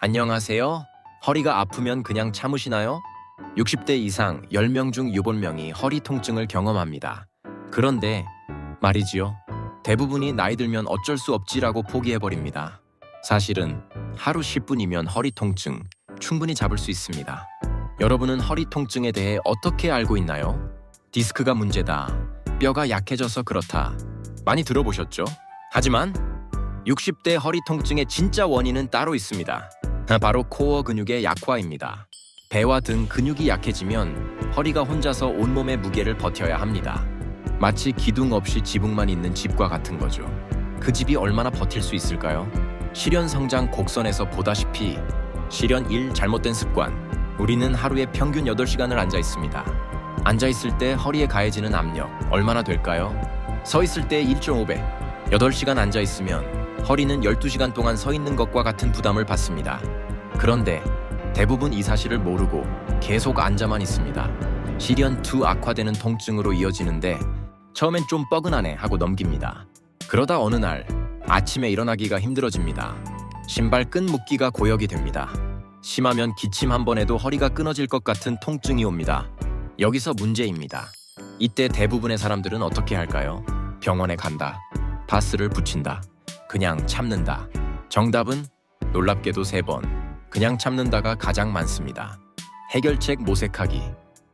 안녕하세요. 허리가 아프면 그냥 참으시나요? 60대 이상 10명 중 6명이 허리 통증을 경험합니다. 그런데 말이지요. 대부분이 나이 들면 어쩔 수 없지라고 포기해버립니다. 사실은 하루 10분이면 허리 통증 충분히 잡을 수 있습니다. 여러분은 허리 통증에 대해 어떻게 알고 있나요? 디스크가 문제다. 뼈가 약해져서 그렇다. 많이 들어보셨죠? 하지만 60대 허리 통증의 진짜 원인은 따로 있습니다. 바로 코어 근육의 약화입니다. 배와 등 근육이 약해지면 허리가 혼자서 온몸의 무게를 버텨야 합니다. 마치 기둥 없이 지붕만 있는 집과 같은 거죠. 그 집이 얼마나 버틸 수 있을까요? 실현 성장 곡선에서 보다시피 실현 1 잘못된 습관. 우리는 하루에 평균 8시간을 앉아 있습니다. 앉아 있을 때 허리에 가해지는 압력 얼마나 될까요? 서 있을 때 1.5배. 8시간 앉아 있으면 허리는 12시간 동안 서 있는 것과 같은 부담을 받습니다. 그런데 대부분 이 사실을 모르고 계속 앉아만 있습니다. 실현 2 악화되는 통증으로 이어지는데 처음엔 좀 뻐근하네 하고 넘깁니다. 그러다 어느 날 아침에 일어나기가 힘들어집니다. 신발 끈 묶기가 고역이 됩니다. 심하면 기침 한번 해도 허리가 끊어질 것 같은 통증이 옵니다. 여기서 문제입니다. 이때 대부분의 사람들은 어떻게 할까요? 병원에 간다. 파스를 붙인다. 그냥 참는다. 정답은 놀랍게도 세 번. 그냥 참는다가 가장 많습니다. 해결책 모색하기.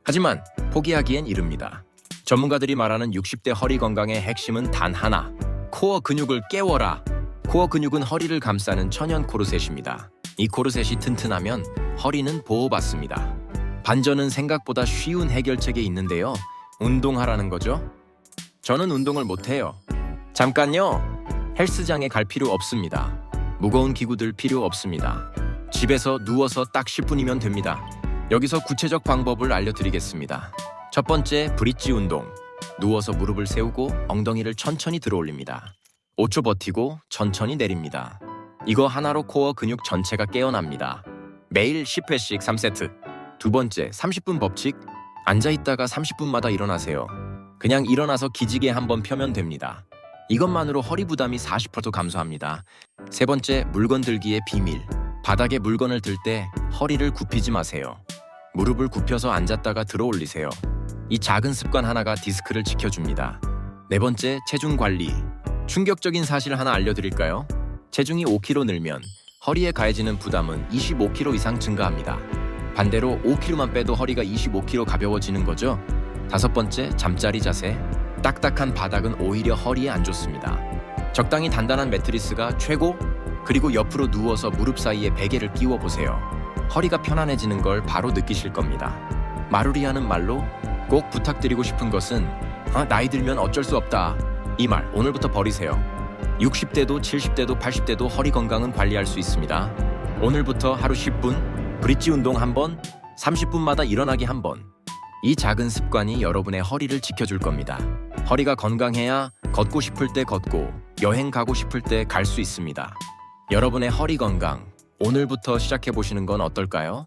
하지만 포기하기엔 이릅니다. 전문가들이 말하는 60대 허리 건강의 핵심은 단 하나. 코어 근육을 깨워라. 코어 근육은 허리를 감싸는 천연 코르셋입니다. 이 코르셋이 튼튼하면 허리는 보호받습니다. 반전은 생각보다 쉬운 해결책에 있는데요. 운동하라는 거죠. 저는 운동을 못해요. 잠깐요. 헬스장에 갈 필요 없습니다. 무거운 기구들 필요 없습니다. 집에서 누워서 딱 10분이면 됩니다. 여기서 구체적 방법을 알려드리겠습니다. 첫 번째, 브릿지 운동. 누워서 무릎을 세우고 엉덩이를 천천히 들어 올립니다. 5초 버티고 천천히 내립니다. 이거 하나로 코어 근육 전체가 깨어납니다. 매일 10회씩 3세트. 두 번째, 30분 법칙. 앉아 있다가 30분마다 일어나세요. 그냥 일어나서 기지개 한번 펴면 됩니다. 이것만으로 허리 부담이 40% 감소합니다. 세 번째, 물건 들기의 비밀. 바닥에 물건을 들 때 허리를 굽히지 마세요. 무릎을 굽혀서 앉았다가 들어 올리세요. 이 작은 습관 하나가 디스크를 지켜줍니다. 네 번째, 체중 관리. 충격적인 사실 하나 알려드릴까요? 체중이 5kg 늘면 허리에 가해지는 부담은 25kg 이상 증가합니다. 반대로 5kg만 빼도 허리가 25kg 가벼워지는 거죠. 다섯 번째, 잠자리 자세. 딱딱한 바닥은 오히려 허리에 안 좋습니다. 적당히 단단한 매트리스가 최고. 그리고 옆으로 누워서 무릎 사이에 베개를 끼워 보세요. 허리가 편안해지는 걸 바로 느끼실 겁니다. 마루리하는 말로 꼭 부탁드리고 싶은 것은 아, 나이 들면 어쩔 수 없다. 이 말 오늘부터 버리세요. 60대도 70대도 80대도 허리 건강은 관리할 수 있습니다. 오늘부터 하루 10분 브릿지 운동 한 번, 30분마다 일어나기 한 번. 이 작은 습관이 여러분의 허리를 지켜줄 겁니다. 허리가 건강해야 걷고 싶을 때 걷고 여행 가고 싶을 때 갈 수 있습니다. 여러분의 허리 건강 오늘부터 시작해 보시는 건 어떨까요?